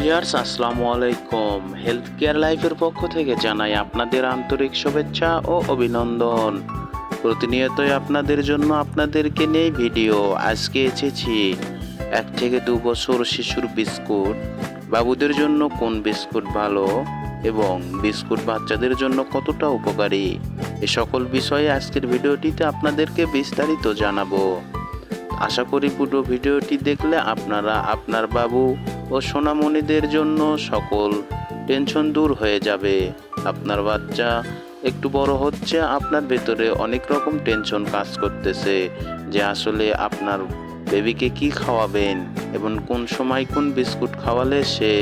Viewers আসসালামু আলাইকুম। Health care লাইফের পক্ষ থেকে জানাই আপনাদের আন্তরিক শুভেচ্ছা ও অভিনন্দন। প্রতিনিয়তই আপনাদের জন্য আপনাদেরকে নিয়ে ভিডিও আজকে এসেছি। এক থেকে দু বছর শিশুর বিস্কুট। বাবুদের জন্য কোন বিস্কুট ভালো এবং বিস্কুট বাচ্চাদের জন্য কতটা উপকারী? এ সকল বিষয়ে আজকের ভিডিওটিতে আপনাদেরকে বিস্তারিত জানাব। আশা করি পুরো ভিডিওটি দেখলে আপনারা আপনার বাবু ও সোনামণিদের জন্য সকল টেনশন দূর হয়ে যাবে। আপনার বাচ্চা একটু বড় হচ্ছে, আপনার ভেতরে অনেক রকম টেনশন কাজ করতেছে যে আসলে আপনার বেবিকে কি খাওয়াবেন এবং কোন সময় কোন বিস্কুট খাওয়ালে সে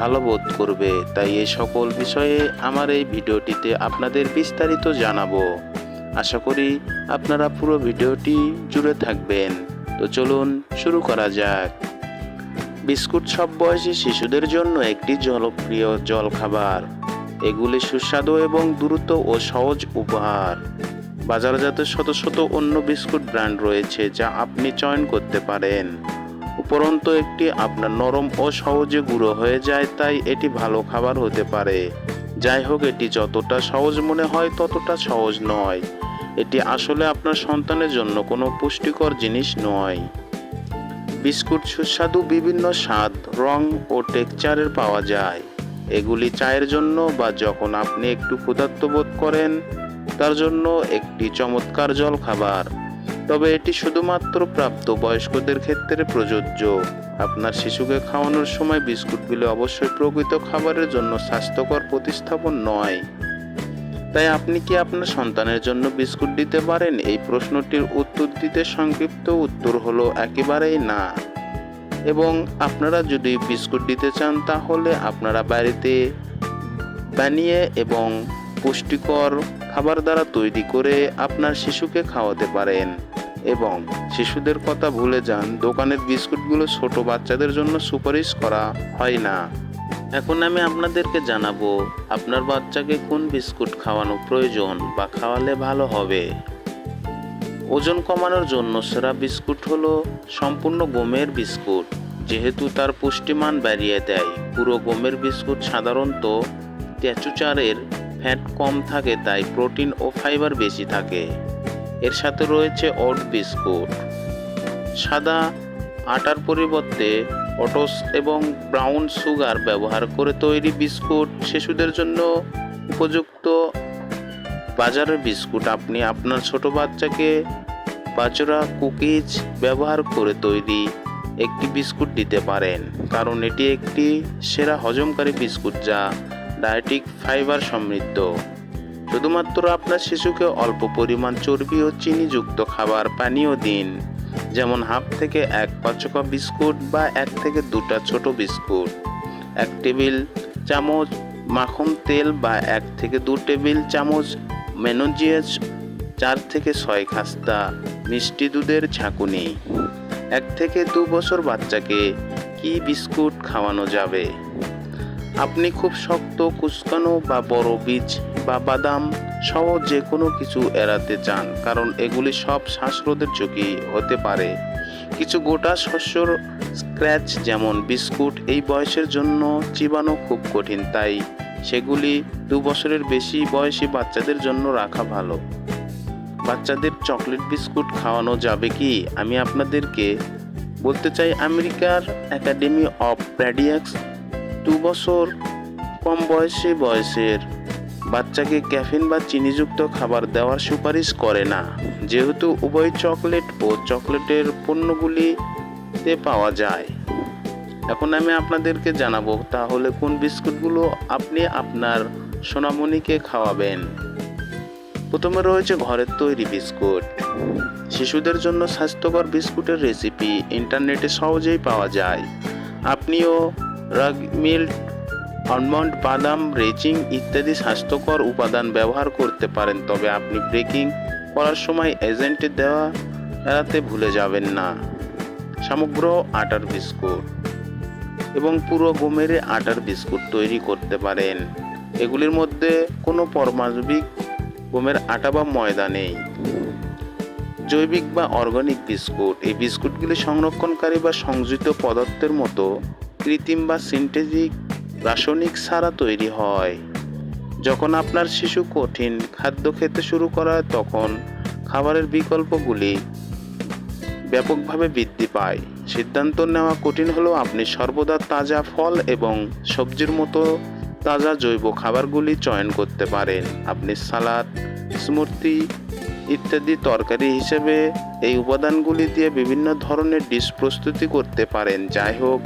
ভালো বোধ করবে। তাই এই সকল বিষয়ে আমার এই ভিডিওটিতে আপনাদের বিস্তারিত জানাব। আশা করি আপনারা পুরো ভিডিওটি জুড়ে থাকবেন। তো চলুন শুরু করা যাক। বিস্কুট সব বয়সী শিশুদের জন্য একটি জনপ্রিয় জলখাবার। এগুলি সুস্বাদু এবং দ্রুত ও সহজ উপহার। বাজারজাত শত শত অন্য বিস্কুট ব্র্যান্ড রয়েছে যা আপনি চয়ন করতে পারেন। উপরন্ত একটি আপনার নরম ও সহজে গুঁড়ো হয়ে যায়, তাই এটি ভালো খাবার হতে পারে। যাই হোক, এটি যতটা সহজ মনে হয় ততটা সহজ নয়। এটি আসলে আপনার সন্তানের জন্য কোনো পুষ্টিকর জিনিস নয়। বিস্কুট, সুস্বাদু বিভিন্ন স্বাদ, রং ও টেক্সচারের পাওয়া যায়। এগুলি চায়ের জন্য বা যখন আপনি একটু ক্ষুধার্ত বোধ করেন, তার জন্য একটি চমৎকার জল খাবার তবে এটি শুধুমাত্র প্রাপ্ত বয়স্কদের ক্ষেত্রে প্রযোজ্য। আপনার শিশুকে খাওয়ানোর সময় বিস্কুটগুলি অবশ্যই প্রকৃত খাবারের জন্য স্বাস্থ্যকর প্রতিস্থাপন নয়। তাই আপনি কি আপনার সন্তানের জন্য বিস্কুট দিতে পারেন? এই প্রশ্নটির উত্তর দিতে সংক্ষিপ্ত উত্তর হলো একেবারেই না। এবং আপনারা যদি বিস্কুট দিতে চান, তাহলে আপনারা বাড়িতে বানিয়ে এবং পুষ্টিকর খাবার দ্বারা তৈরি করে আপনার শিশুকে খাওয়াতে পারেন। এবং শিশুদের কথা ভুলে যান, দোকানের বিস্কুটগুলো ছোট বাচ্চাদের জন্য সুপারিশ করা হয় না। এখন আমি আপনাদেরকে জানাব, আপনার বাচ্চাকে কোন বিস্কুট খাওয়ানো প্রয়োজন বা খাওয়ালে ভালো হবে? ওজন কমানোর জন্য সেরা বিস্কুট হলো সম্পূর্ণ গমের বিস্কুট, যেহেতু তার পুষ্টিমান বাড়িয়ে দেয়। পুরো গমের বিস্কুট সাধারণত ট্যাচুচারের ফ্যাট কম থাকে, তাই প্রোটিন ও ফাইবার বেশি থাকে। এর সাথে রয়েছে ওট বিস্কুট। সাদা আটার পরিবর্তে অটোস এবং ব্রাউন সুগার ব্যবহার করে তৈরি বিস্কুট। শিশুদের জন্য উপযুক্ত বাজারের বিস্কুট। আপনি আপনার ছোট বাচ্চাকে বাজরা, কুকিজ ব্যবহার করে তৈরি একটি বিস্কুট দিতে পারেন। কারণ এটি একটি সেরা হজমকারী বিস্কুট যা ডায়েটিক ফাইবার সমৃদ্ধ। শুধুমাত্র আপনার শিশুকে অল্প পরিমাণ চর্বি ও চিনিযুক্ত খাবার পানীয় দিন। যেমন হাফ থেকে এক পাঁচকা বিস্কুট বা এক থেকে দুটা ছোট বিস্কুট। এক টেবিল চামচ মাখন তেল বা এক থেকে দু টেবিল চামচ মেনোজিয়াস, চার থেকে ছয় খাস্তা মিষ্টি দুধের ঝাঁকুনি। এক থেকে দু বছর বাচ্চাকে কি বিস্কুট খাওয়ানো যাবে? আপনি খুব শক্ত, কুচকানো বা বড় বীজ বা বাদাম সহ যে কোনো কিছু এড়াতে চান, কারণ এগুলি সব শ্বাসরোধের ঝুঁকি হতে পারে। কিছু গোটা শস্যর স্ক্র্যাচ যেমন বিস্কুট, এই বয়সের জন্য চিবানো খুব কঠিন, তাই সেগুলি দু বছরের বেশি বয়সী বাচ্চাদের জন্য রাখা ভালো। বাচ্চাদের চকলেট বিস্কুট খাওয়ানো যাবে কি? আমি আপনাদেরকে বলতে চাই, আমেরিকার একাডেমি অফ প্যাডিয়াক্স দু বছর কম বয়সী বয়সের বাচ্চাকে ক্যাফিন বা চিনিযুক্ত খাবার দেওয়ার সুপারিশ করে না। যেহেতু উভয় চকলেট ও চকলেটের পণ্যগুলিতে পাওয়া যায়। এখন আমি আপনাদেরকে জানাব, তাহলে কোন বিস্কুটগুলো আপনি আপনার সোনামণিকে খাওয়াবেন? প্রথমে রয়েছে ঘরের তৈরি বিস্কুট। শিশুদের জন্য স্বাস্থ্যকর বিস্কুটের রেসিপি ইন্টারনেটে সহজেই পাওয়া যায়। আপনিও রাগ মিল্ক আলমন্ড বাদাম রেচিং ইত্যাদি স্বাস্থ্যকর উপাদান ব্যবহার করতে পারেন, তবে আপনি ব্রেকিং করার সময় এজেন্টে দেওয়া এড়াতে ভুলে যাবেন না। সমগ্র আটার বিস্কুট এবং পুরো গমের আটার বিস্কুট তৈরি করতে পারেন। এগুলির মধ্যে কোনো পরমাণবিক গমের আটা বা ময়দা নেই। জৈবিক বা অর্গানিক বিস্কুট, এই বিস্কুটগুলি সংরক্ষণকারী বা সংযুক্ত পদার্থের মতো কৃত্রিম বা সিনথেটিক রাসায়নিক ছাড়া তৈরি হয়। যখন আপনার শিশু কঠিন খাদ্য খেতে শুরু করায় তখন খাবারের বিকল্পগুলি ব্যাপকভাবে বৃদ্ধি পায়। সিদ্ধান্ত নেওয়া কঠিন হলেও আপনি সর্বদা তাজা ফল এবং সবজির মতো তাজা জৈব খাবারগুলি চয়ন করতে পারেন। আপনি সালাদ স্মূর্তি ইত্যাদি তরকারি হিসেবে এই উপাদানগুলি দিয়ে বিভিন্ন ধরনের ডিশ প্রস্তুতি করতে পারেন। যাই হোক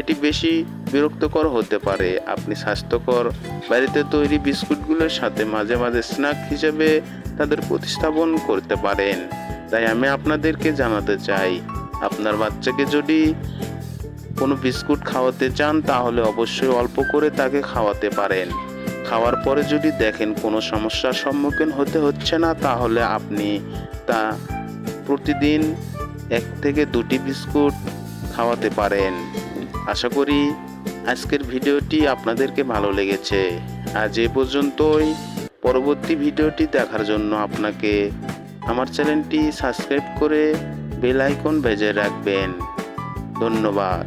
এটি বেশি বিরক্তকর হতে পারে। আপনি স্বাস্থ্যকর বাড়িতে তৈরি বিস্কুটগুলোর সাথে মাঝে মাঝে স্ন্যাক হিসেবে তাদের প্রতিস্থাপন করতে পারেন। তাই আমি আপনাদেরকে জানাতে চাই, আপনার বাচ্চাকে যদি কোনো বিস্কুট খাওয়াতে চান, তাহলে অবশ্যই অল্প করে তাকে খাওয়াতে পারেন। খাওয়ার পরে যদি দেখেন কোনো সমস্যার সম্মুখীন হতে হচ্ছে না, তাহলে আপনি তা প্রতিদিন এক থেকে দুটি বিস্কুট খাওয়াতে পারেন। আশা করি আজকের ভিডিওটি আপনাদেরকে ভালো লেগেছে। আজ এ পর্যন্তই। পরবর্তী ভিডিওটি দেখার জন্য আপনাকে আমার চ্যানেলটি সাবস্ক্রাইব করে বেল আইকন বেজে রাখবেন। ধন্যবাদ।